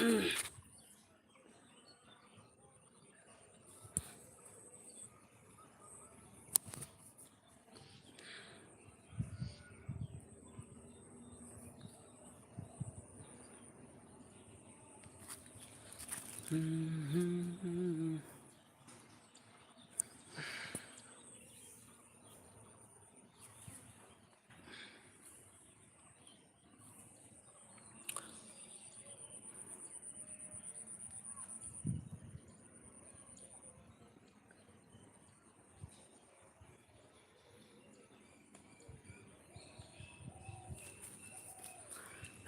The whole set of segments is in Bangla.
嗯。嗯嗯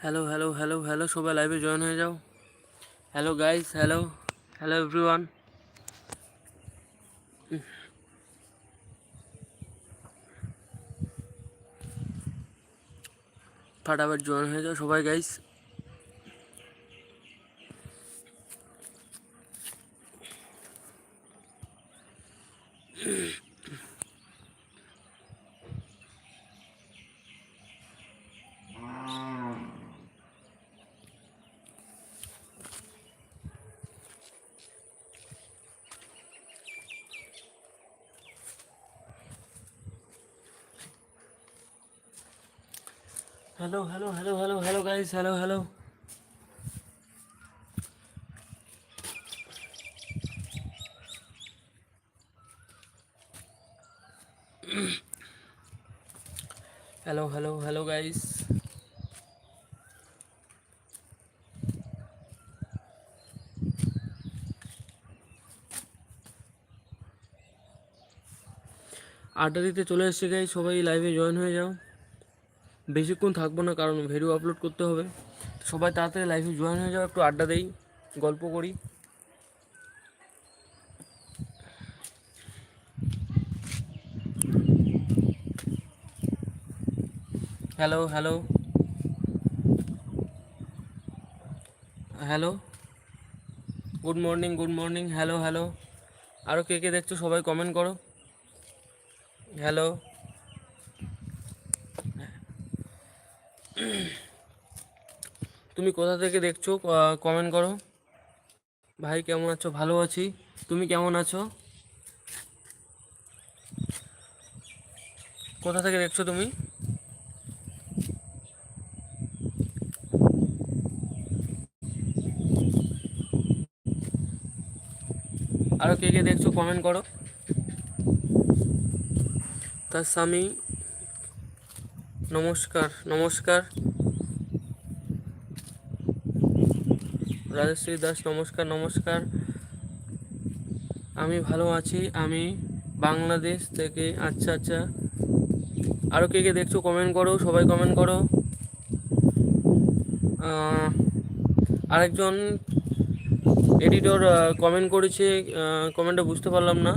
হ্যালো হ্যালো হ্যালো হ্যালো সবাই লাইভে জয়েন হয়ে যাও। Hello guys hello hello everyone ফাটাফাট join হয়ে যাও সবাই guys hello hello hello hello hello guys hello hello hello hello hello guys আড্ডা দিতে চলে এসেছে গাইস সবাই লাইভে জয়েন হয়ে যাও। বেশিক্ষণ থাকব না, কারণ ভিডিও আপলোড করতে হবে। সবাই তাড়াতাড়ি লাইভে জয়েন হয়ে যাও, একটু আড্ডা দেই, গল্প করি। Hello hello hello good morning good morning hello hello আরও কে কে দেখছ সবাই কমেন্ট করো। হ্যালো তুমি কোথা থেকে দেখছ? কমেন্ট করো। ভাই, কেমন আছো? ভালো আছি। তুমি কেমন আছো? কোথা থেকে দেখছ তুমি? আরও কে কে দেখছ? কমেন্ট করো। তার স্বামী, নমস্কার নমস্কার। রাজশ্রী দাস, নমস্কার নমস্কার। আমি ভালো আছি, আমি বাংলাদেশ থেকে আচ্ছা আচ্ছা। আরও কে কে দেখছ কমেন্ট করো, সবাই কমেন্ট করো। আরেকজন এডিটর কমেন্ট করেছে কমেন্টটা বুঝতে পারলাম না।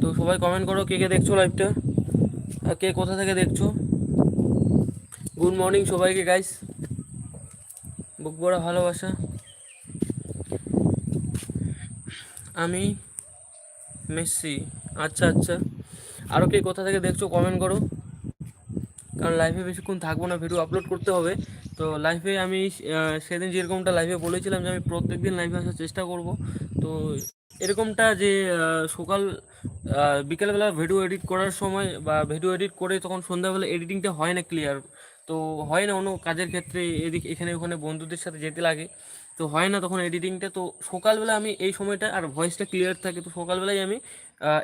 তো সবাই কমেন্ট করো, কে কে দেখছ লাইভটা কে কোথা থেকে দেখছ? গুড মর্নিং সবাইকে গাইস বুক বড় ভালোবাসা। আমি মেসি। আচ্ছা আচ্ছা। আরও কে কোথা থেকে দেখছ কমেন্ট করো। কারণ লাইভে বেশিক্ষণ থাকব না ভিডিও আপলোড করতে হবে। তো লাইভে আমি সেদিন যেরকমটা লাইভে বলেছিলাম যে আমি প্রত্যেক দিন লাইভে আসার চেষ্টা করব। তো এরকমটা যে সকাল বিকেলবেলা ভিডিও এডিট করার সময় বা ভিডিও এডিট করে তখন সন্ধ্যাবেলা এডিটিংটা হয় না ক্লিয়ার তো হয় না অন্য কাজের ক্ষেত্রে এদিক এখানে ওখানে বন্ধুদের সাথে যেতে লাগে। তো হয় না তখন এডিটিংটা তো সকালবেলা আমি এই সময়টা আর ভয়েসটা ক্লিয়ার থাকে। তো সকালবেলায় আমি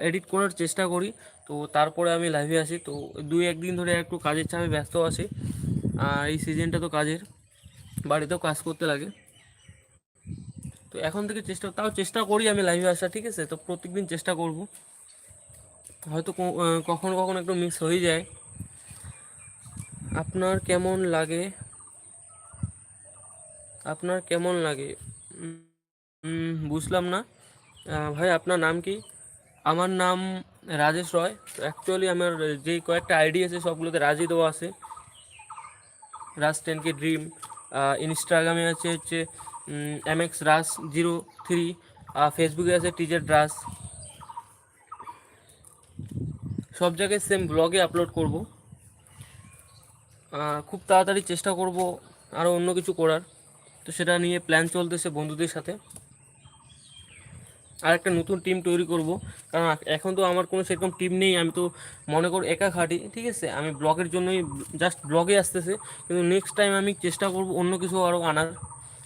এডিট করার চেষ্টা করি। তো তারপরে আমি লাইভে আসি। তো দুই একদিন ধরে একটু কাজের চাপে ব্যস্ত আছি। আর এই সিজনটা তো কাজের। বাড়িতেও কাজ করতে লাগে। তো এখন থেকে চেষ্টা, তাও চেষ্টা করি আমি লাইভে আসা, ঠিক আছে? তো প্রত্যেকদিন চেষ্টা করব। হয়তো কখনো কখনো একটু মিস হয়ে যায়। আপনার কেমন লাগে? আপনার কেমন লাগে? বুঝলাম না। ভাই, আপনার নাম কি? আমার নাম রাজেশ রয়। অ্যাকচুয়ালি আমার যে কয়েকটা আইডি আছে, সবগুলোতে রাজি দেওয়া আছে। Raj ten K dream. ইনস্টাগ্রামে আছে হচ্ছে এম এক্স রাস জিরো থ্রি। ফেসবুকে আছে টিজার রাস সব জায়গায় সেম ব্লগে আপলোড করব। খুব তাড়াতাড়ি চেষ্টা করব আরও অন্য কিছু করার। তো সেটা নিয়ে প্ল্যান চলতেছে বন্ধুদের সাথে। আর একটা নতুন টিম তৈরি করব। কারণ এখন তো আমার কোনো সেরকম টিম নেই, আমি তো মনে করি একা খাটি, ঠিক আছে? আমি ব্লগের জন্যই জাস্ট ব্লগে আসতেছে। কিন্তু নেক্সট টাইম আমি চেষ্টা করব অন্য কিছু আরও আনার।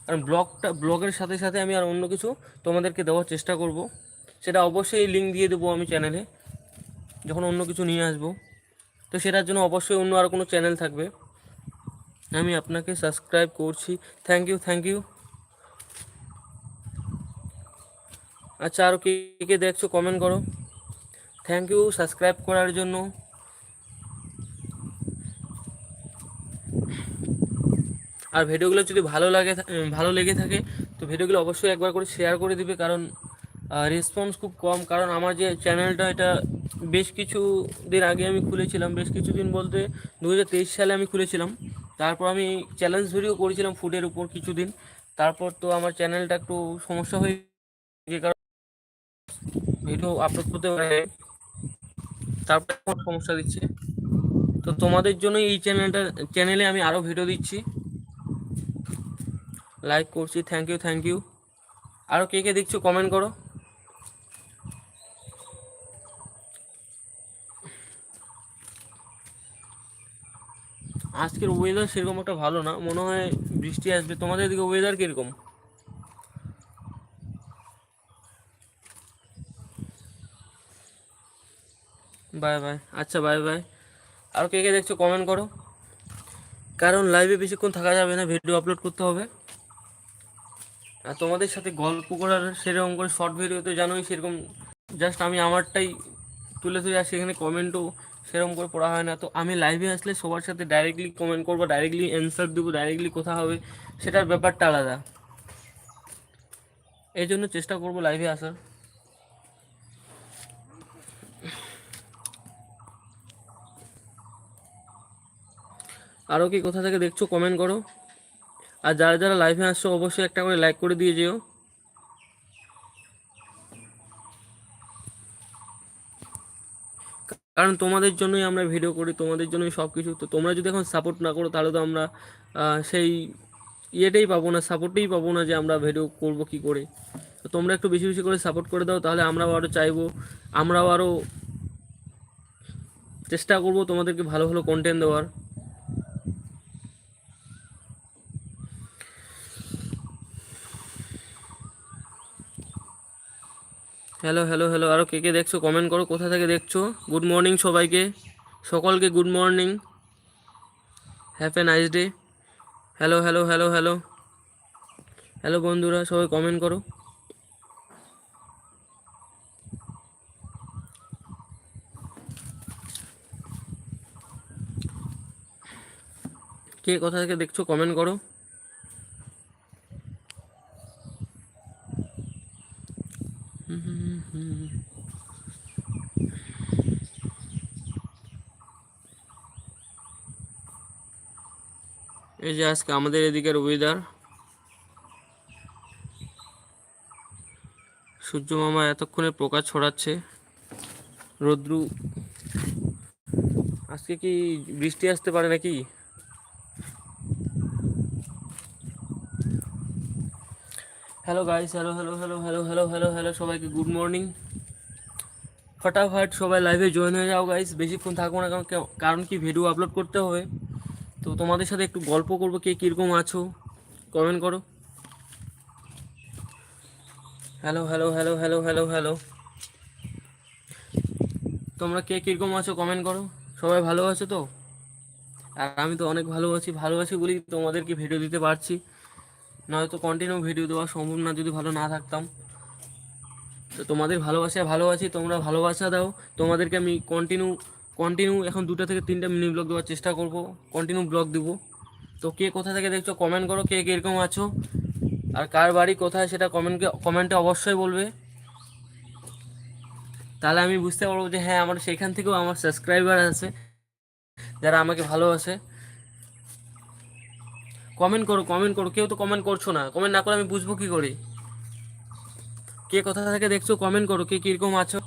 কারণ ব্লগটা ব্লগের সাথে সাথে আমি আর অন্য কিছু তোমাদেরকে দেওয়ার চেষ্টা করব। সেটা অবশ্যই লিঙ্ক দিয়ে দেবো আমি চ্যানেলে যখন অন্য কিছু নিয়ে আসব। তো সেটার জন্য অবশ্যই অন্য আর কোনো চ্যানেল থাকবে। আমি আপনাকে সাবস্ক্রাইব করছি। থ্যাংক ইউ থ্যাংক ইউ আচ্ছা আর কে কে দেখছ কমেন্ট করো। থ্যাংক ইউ সাবস্ক্রাইব করার জন্য। আর ভিডিওগুলো যদি ভালো লাগে ভালো লেগে থাকে, তো ভিডিওগুলো অবশ্যই একবার করে শেয়ার করে দিবে, কারণ রেসপন্স খুব কম। কারণ আমার যে চ্যানেলটা এটা বেশ কিছু দিন আগে আমি খুলেছিলাম। বেশ কিছু দিন বলতে দু হাজার তেইশ সালে আমি খুলেছিলাম। তারপর আমি চ্যালেঞ্জ ভিডিও করেছিলাম ফুডের উপর কিছুদিন। তারপর তো আমার চ্যানেলটা একটু সমস্যা হয়ে যে কারণ ভিডিও আপলোড করতে পারে তারপর সমস্যা দিচ্ছে। তো তোমাদের জন্য এই চ্যানেলটা চ্যানেলে আমি আরও ভিডিও দিচ্ছি। লাইক করছি। থ্যাংক ইউ থ্যাংক ইউ আরও কে কে দেখছ কমেন্ট করো। আজকের ওয়েদার সেরকম একটা ভালো না। মনে হয় বৃষ্টি আসবে। তোমাদের এদিকে ওয়েদার কীরকম? বাই বাই আচ্ছা বাই বাই আর কে কে দেখছ কমেন্ট করো। কারণ লাইভে বেশিক্ষণ থাকা যাবে না ভিডিও আপলোড করতে হবে। আর তোমাদের সাথে গল্প করার সেরকম করে শর্ট ভিডিও তো জানোই, সেরকম জাস্ট আমি আমারটাই তুলে তুলে আর সেখানে কমেন্টও সেরকম করে পড়া হয় না। তো আমি লাইভে আসলে সবার সাথে ডাইরেক্টলি কমেন্ট করব ডাইরেক্টলি অ্যান্সার দেবো ডাইরেক্টলি কোথা হবে, সেটার ব্যাপারটা আলাদা। এই জন্য চেষ্টা করব লাইভে আসার। আরও কি কোথা থেকে দেখছ কমেন্ট করো। আর যারা যারা লাইভে আসছো, অবশ্যই একটা করে লাইক করে দিয়ে যেও। কারণ তোমাদের জন্যই আমরা ভিডিও করি, তোমাদের জন্যই সব কিছু তো তোমরা যদি এখন সাপোর্ট না করো, তাহলে তো আমরা সেই ইয়েটাই পাবো না সাপোর্টেই পাবো না যে আমরা ভিডিও করব কি করে। তো তোমরা একটু বেশি বেশি করে সাপোর্ট করে দাও, তাহলে আমরাও আরও চাইব, আমরাও আরও চেষ্টা করব তোমাদেরকে ভালো ভালো কন্টেন্ট দেওয়ার। হ্যালো হ্যালো হ্যালো আরও কে কে দেখছ কমেন্ট করো, কোথা থেকে দেখছ? গুড মর্নিং সবাইকে। সকলকে good morning have a nice day hello hello hello hello hello বন্ধুরা, সবাই কমেন্ট করো। কে কোথা থেকে দেখছ কমেন্ট করো। আজকে আমাদের এদিকের ওয়েদার সূর্য মামা এতক্ষণে প্রকাশ ছড়াচ্ছে। রৌদ্রু আজকে কি বৃষ্টি আসতে পারে নাকি? Hello guys hello hello hello hello hello hello hello সবাইকে গুড মর্নিং ফটাফট সবাই লাইভে জয়েন হয়ে যাও গাইস বেশিক্ষণ থাকব না, কারণ কারণ কি? ভিডিও আপলোড করতে হবে। তো তোমাদের সাথে একটু গল্প করব, কে কীরকম আছো? কমেন্ট করো। Hello hello hello hello hello hello তোমরা কে কীরকম আছো কমেন্ট করো। সবাই ভালো আছো তো? আর আমি তো অনেক ভালো আছি ভালো আছি বলেই তোমাদেরকে ভিডিও দিতে পারছি। নয়তো কন্টিনিউ ভিডিও দেওয়া সম্ভব না, যদি ভালো না থাকতাম। তো তোমাদের ভালোবাসায় ভালো আছি, তোমরা ভালোবাসা দাও। তোমাদেরকে আমি কন্টিনিউ কন্টিনিউ এখন দুটো থেকে তিনটা মিনি ব্লগ দেওয়ার চেষ্টা করব। কন্টিনিউ ব্লগ দেবো। তো কে কোথা থেকে দেখছ কমেন্ট করো, কে কীরকম আছো, আর কার বাড়ি কোথায় সেটা কমেন্টকে কমেন্টে অবশ্যই বলবে। তাহলে আমি বুঝতে পারব যে হ্যাঁ আমার সেখান থেকেও আমার সাবস্ক্রাইবার আছে, যারা আমাকে ভালোবাসে। কমেন্ট করো কমেন্ট করো, কেউ তো কমেন্ট করছ না। কমেন্ট না করে আমি বুঝব কী করে? কে কোথা থেকে দেখছ কমেন্ট করো, কে কীরকম আছো।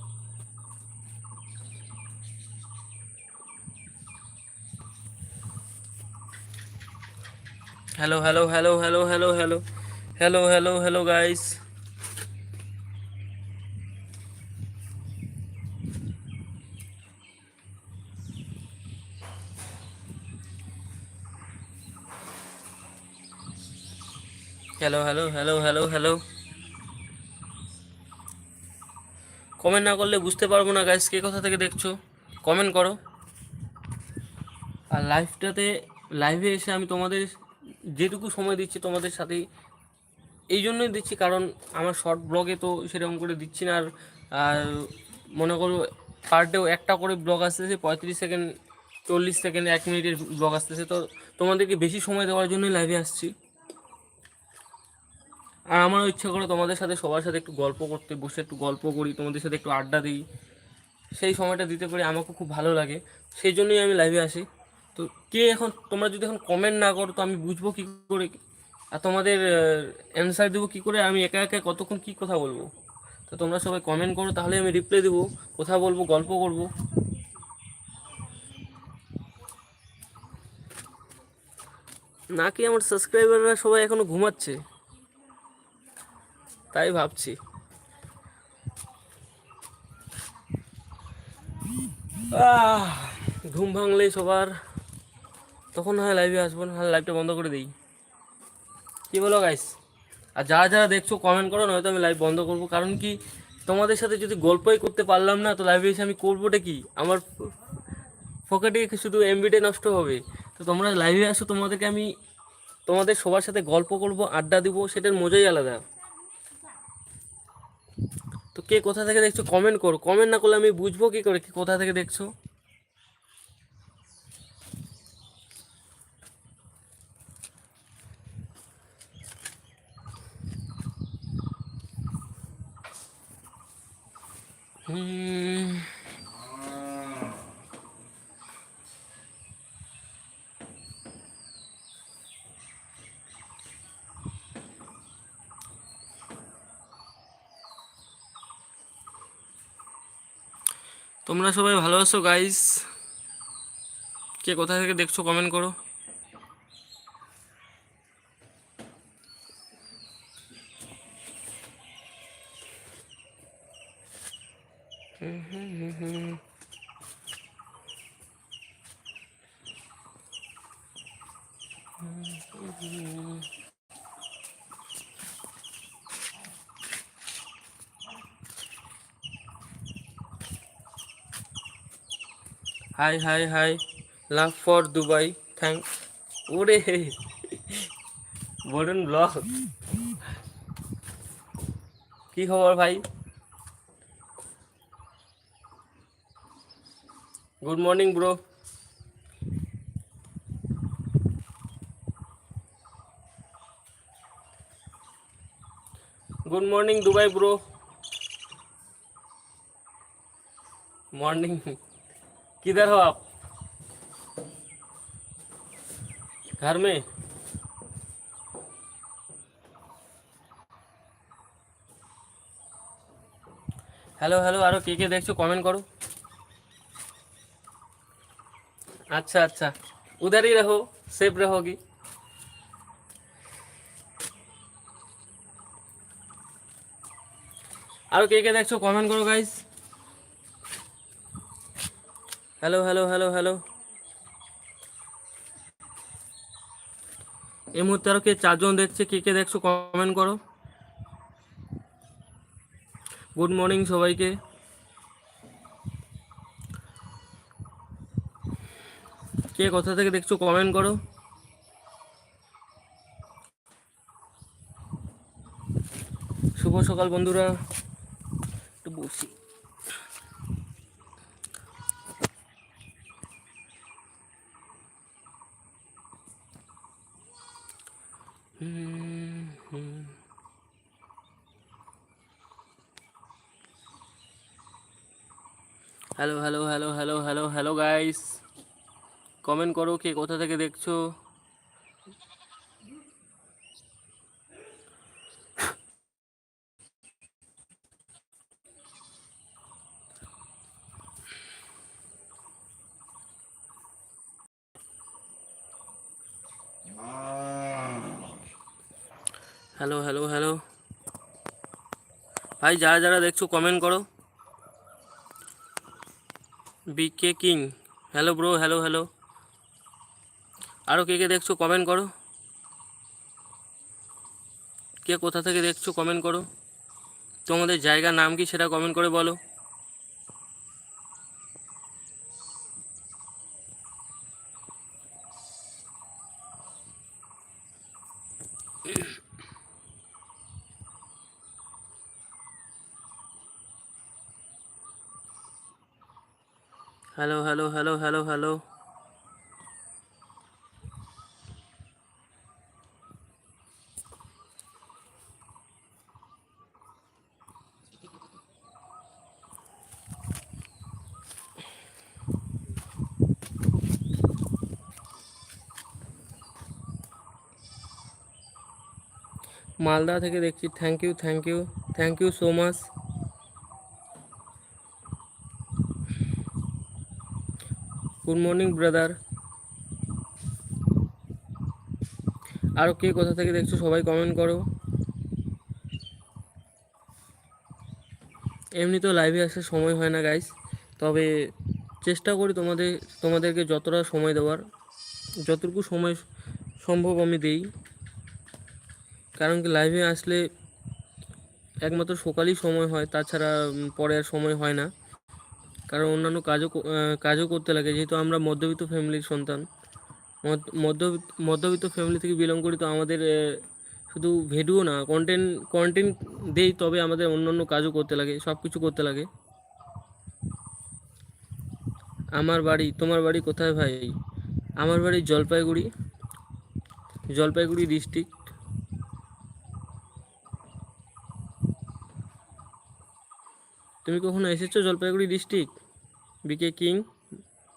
Hello hello hello hello hello hello hello hello hello guys hello hello hello hello hello comment না করলে বুঝতে পারব না গাইস কে কোথা থেকে দেখছ? কমেন্ট করো। আর লাইভটাতে লাইভে এসে আমি তোমাদের যেটুকু সময় দিচ্ছি তোমাদের সাথেই, এই জন্যই দিচ্ছি, কারণ আমার শর্ট ব্লগে তো সেরকম করে দিচ্ছি না, আর মনে করো পার ডেও একটা করে ব্লগ আসতেছে, পঁয়ত্রিশ সেকেন্ড চল্লিশ সেকেন্ড এক মিনিটের ব্লগ আসতেছে, তো তোমাদেরকে বেশি সময় দেওয়ার জন্যই লাইভে আসছি। আর আমারও ইচ্ছা করে তোমাদের সাথে, সবার সাথে একটু গল্প করতে, বসে একটু গল্প করি, তোমাদের সাথে একটু আড্ডা দিই। সেই সময়টা দিতে পারি আমাকে খুব ভালো লাগে, সেই জন্যই আমি লাইভে আসি। তো কে এখন, তোমরা যদি এখন কমেন্ট না করো, তো আমি বুঝব কি করে, আর তোমাদের অ্যান্সার দেবো কি করে, আমি একা একা কতক্ষণ কি কথা বলব? তো তোমরা সবাই কমেন্ট করো, তাহলে আমি রিপ্লাই দেবো, কথা বলব, গল্প করব। নাকি আমার সাবস্ক্রাইবাররা সবাই এখনও ঘুমাচ্ছে? তাই ভাবছি। ঘুম ভাঙলে সবার। তখন হয় লাইভে আসব না লাইভটা বন্ধ করে দিই। কি বলো গাইস আর যারা যারা দেখছ কমেন্ট করো, নয়তো আমি লাইভ বন্ধ করব। কারণ কি, তোমাদের সাথে যদি গল্পই করতে পারলাম না, তো লাইভে এসে আমি করবোটা কি? আমার পকেটে শুধু এমবিটাই নষ্ট হবে। তো তোমরা লাইভে আসো, তোমাদেরকে আমি তোমাদের সবার সাথে গল্প করব, আড্ডা দিব, সেটার মজাই আলাদা। তো কে কোথা থেকে দেখছ কমেন্ট করো। কমেন্ট না করলে আমি বুঝব কি করে, কি কোথা থেকে দেখছ? তোমরা সবাই ভালো আছো গাইস কে কোথা থেকে দেখছ কমেন্ট করো। Hi hi hi love for Dubai thank ওরে বলুন ব্লগ। কি খবর ভাই? Good morning bro good morning Dubai bro morning किधर हो आप? घर में? हेलो हेलो आरो के के देखो कमेंट करो। अच्छा अच्छा उधर ही रहो सेफ रहोगी আরো কে কে দেখছো কমেন্ট করো guys hello hello hello hello এই মুহূর্তে আরো কে চারজন দেখছে কে কে দেখছো কমেন্ট করো গুড মর্নিং সবাইকে কে কোথা থেকে দেখছ কমেন্ট করো। শুভ সকাল বন্ধুরা। একটু বসি। Hello hello hello hello hello hello guys comment করো কে কোথা থেকে দেখছ। হ্যালো হ্যালো হ্যালো ভাই, যারা যারা দেখছ কমেন্ট করো। BK king hello bro hello hello আরও কে কে দেখছ কমেন্ট করো। কে কোথা থেকে দেখছ কমেন্ট করো। তোমাদের জায়গার নাম কি সেটা কমেন্ট করে বলো। Hello hello hello hello hello Malda থেকে দেখছি। Thank you thank you thank you so much good morning brother আরও কে কোথা থেকে দেখছ সবাই কমেন্ট করো। এমনি তো লাইভে আসার সময় হয় না গাইস তবে চেষ্টা করি তোমাদের, তোমাদেরকে যতটা সময় দেওয়ার, যতটুকু সময় সম্ভব আমি দিই। কারণ কি লাইভে আসলে একমাত্র সকালেই সময় হয়, তাছাড়া পরে আর সময় হয় না। কারণ অন্যান্য কাজও কাজও করতে লাগে। যেহেতু আমরা মধ্যবিত্ত ফ্যামিলির সন্তান মধ্য- মধ্যবিত্ত মধ্যবিত্ত ফ্যামিলি থেকে বিলং করি, তো আমাদের শুধু ভিডিও না কন্টেন্ট কন্টেন্ট দেই, তবে আমাদের অন্যান্য কাজও করতে লাগে সব কিছু করতে লাগে। আমার বাড়ি, তোমার বাড়ি কোথায় ভাই? আমার বাড়ি জলপাইগুড়ি জলপাইগুড়ি ডিস্ট্রিক্ট তুমি কখনো এসেছ Jalpaiguri district? BK king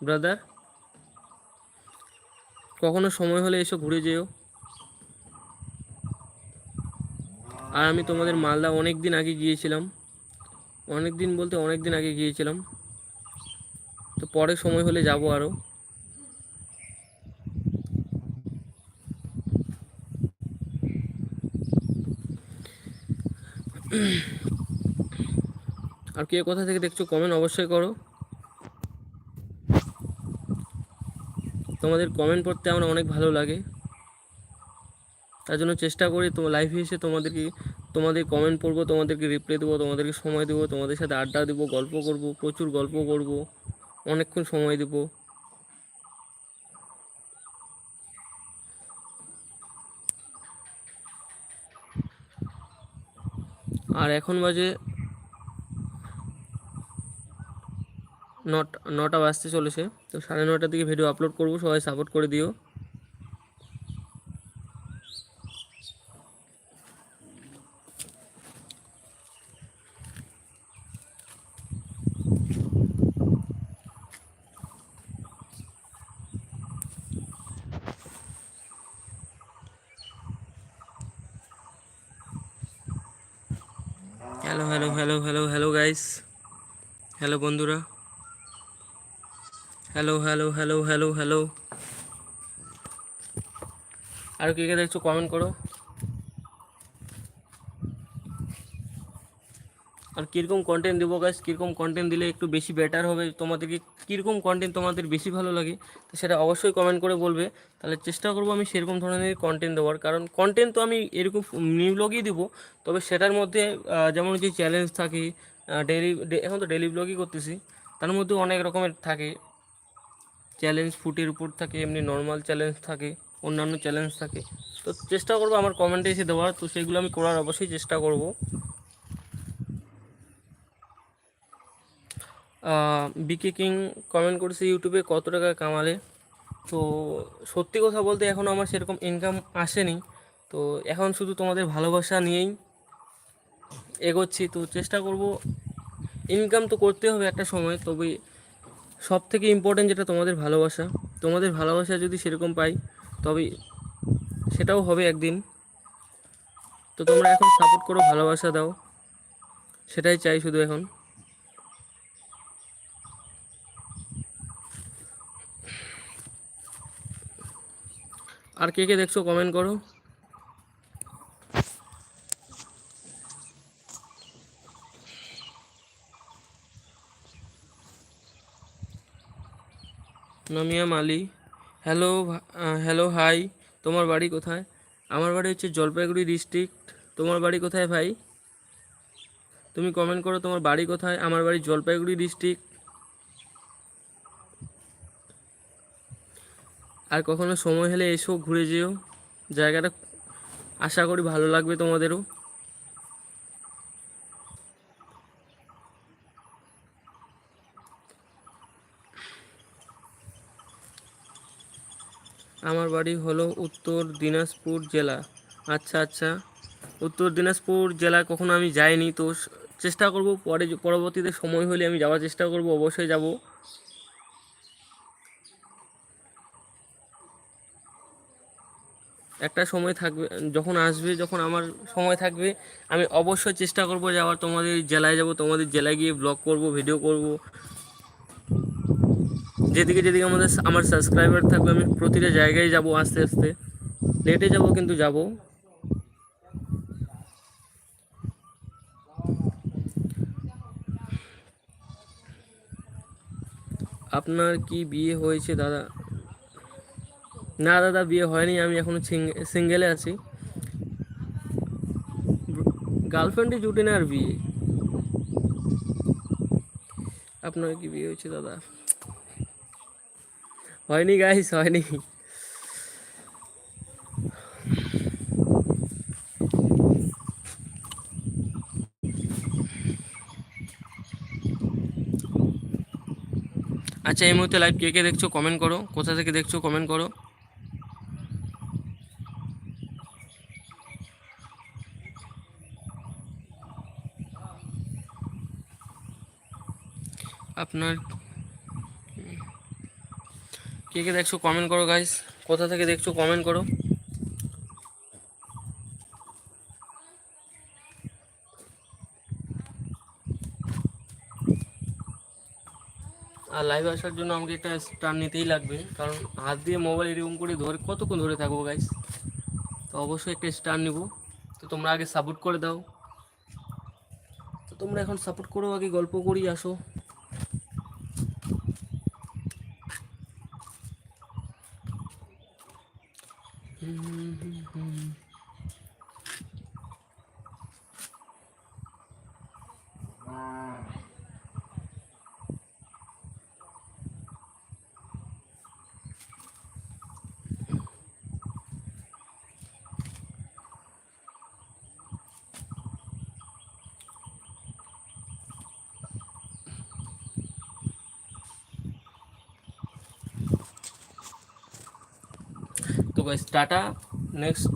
brother কখনো সময় হলে এসো ঘুরে যেও। আর আমি তোমাদের মালদা অনেক দিন আগে গিয়েছিলাম। অনেক দিন বলতে অনেক দিন আগে গিয়েছিলাম। তো পরে সময় হলে যাব আরও কে কোথা থেকে দেখছ কমেন্ট অবশ্যই করো। তোমাদের কমেন্ট পড়তে আমার অনেক ভালো লাগে। তার জন্য চেষ্টা করি তোমার লাইভে এসে তোমাদেরকে, তোমাদের কমেন্ট পড়ব, তোমাদেরকে রিপ্লাই দেবো, তোমাদেরকে সময় দেবো, তোমাদের সাথে আড্ডা দেবো, গল্প করব, প্রচুর গল্প করব, অনেকক্ষণ সময় দেবো। আর এখন বাজে নটা নটা বাজতে চলেছে। তো সাড়ে নটার দিকে ভিডিও আপলোড করব, সবাই সাপোর্ট করে দিও। Hello hello hello hello hello guys hello বন্ধুরা। Hello hello hello hello hello আর কে কে দেখছ কমেন্ট করো। আর কীরকম কন্টেন্ট দেবো গাছ কীরকম কন্টেন্ট দিলে একটু বেশি বেটার হবে? তোমাদেরকে কীরকম কন্টেন্ট তোমাদের বেশি ভালো লাগে? তো সেটা অবশ্যই কমেন্ট করে বলবে। তাহলে চেষ্টা করব আমি সেরকম ধরনের কন্টেন্ট দেওয়ার। কারণ কন্টেন্ট তো আমি এরকম নিউ ব্লগই দিব। তবে সেটার মধ্যে যেমন যে চ্যালেঞ্জ থাকে ডেলি এখন তো ডেলি ব্লগই করতেছি। তার মধ্যে অনেক রকমের থাকে। চ্যালেঞ্জ ফুটের উপর থাকে, এমনি নর্মাল চ্যালেঞ্জ থাকে, অন্যান্য চ্যালেঞ্জ থাকে। তো চেষ্টা করব আমার কমেন্টে এসে দেওয়ার, তো সেগুলো আমি করার অবশ্যই চেষ্টা করব। বিকে কিং কমেন্ট করেছে ইউটিউবে কত টাকা কামালে? তো সত্যি কথা বলতে এখন আমার সেরকম ইনকাম আসেনি। তো এখন শুধু তোমাদের ভালোবাসা নিয়েই এগোচ্ছি, তো চেষ্টা করব। ইনকাম তো করতে হবে একটা সময়, তবে সব থেকে ইম্পর্টেন্ট যেটা তোমাদের ভালোবাসা তোমাদের ভালোবাসা যদি সেরকম পাই, তবে সেটাও হবে একদিন। তো তোমরা এখন সাপোর্ট করো, ভালোবাসা দাও। সেটাই চাই শুধু এখন। আর কে কে দেখছ কমেন্ট করো। নামিয়াম আলী হ্যালো হ্যালো, হাই, তোমার বাড়ি কোথায়? আমার বাড়ি হচ্ছে জলপাইগুড়ি ডিস্ট্রিক্ট তোমার বাড়ি কোথায় ভাই? তুমি কমেন্ট করো তোমার বাড়ি কোথায়? আমার বাড়ি জলপাইগুড়ি ডিস্ট্রিক্ট আর কখনো সময় হলে এসো, ঘুরে যেও। জায়গাটা আশা করি ভালো লাগবে তোমাদেরও। আমার বাড়ি হলো উত্তর দিনাজপুর জেলা। আচ্ছা আচ্ছা। উত্তর দিনাজপুর জেলা কখনো আমি যাইনি, তো চেষ্টা করব পরে পরবর্তীতে সময় হলে আমি যাওয়ার চেষ্টা করব, অবশ্যই যাব। একটা সময় থাকবে, যখন আসবে, যখন আমার সময় থাকবে, আমি অবশ্যই চেষ্টা করব যাওয়ার। তোমাদের জেলায় যাব, তোমাদের জেলায় গিয়ে ব্লগ করব ভিডিও করব। যেদিকে যেদিকে আমাদের আমার সাবস্ক্রাইবার থাকবে, আমি প্রতিটা জায়গায় যাব আস্তে আস্তে। লেটে যাব, কিন্তু যাব। আপনার কি বিয়ে হয়েছে, দাদা? না, দাদা, বিয়ে হয়নি, আমি এখনও সিঙ্গেলে আছি। গার্লফ্রেন্ডে জুটে না আর বিয়ে। আপনার কি বিয়ে হয়েছে, দাদা? হয়নি গাইস হয়নি। আচ্ছা এই মুহূর্তে লাইভ কে কে দেখছ কমেন্ট করো। কোথা থেকে দেখছ কমেন্ট করো। আপনার কে কে দেখছ কমেন্ট করো গাইস কোথা থেকে দেখছ কমেন্ট করো? আর লাইভ আসার জন্য আমাকে একটা স্টার নিতেই লাগবে, কারণ হাত দিয়ে মোবাইল এরকম করে ধরে, কতক্ষণ ধরে থাকব গাইস তো অবশ্যই একটা স্টার নিব। তো তোমরা আগে সাপোর্ট করে দাও। তো তোমরা এখন সাপোর্ট করো, আগে গল্প করি, আসো। তো গাইস টাটা। নেক্সট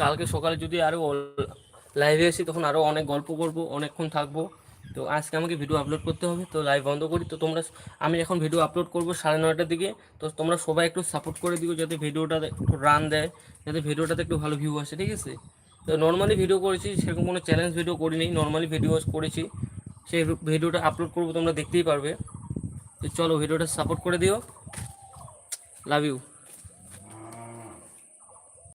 কালকে সকালে যদি আরও লাইভে আসি, তখন আরও অনেক গল্প করব, অনেকক্ষণ থাকব। তো আজকে আমাকে ভিডিও আপলোড করতে হবে, তো লাইভ বন্ধ করি। তো তোমরা, আমি এখন ভিডিও আপলোড করব সাড়ে নয়টার দিকে। তো তোমরা সবাই একটু সাপোর্ট করে দিও, যাতে ভিডিওটা একটু রান দেয়, যাতে ভিডিওটাতে একটু ভালো ভিউ আসে, ঠিক আছে? তো নর্মালি ভিডিও করেছি, সেরকম কোনো চ্যালেঞ্জ ভিডিও করিনি। নর্মালি ভিডিও করেছি, সেই ভিডিওটা আপলোড করব, তোমরা দেখতেই পারবে। তো চলো ভিডিওটা সাপোর্ট করে দিও। Love you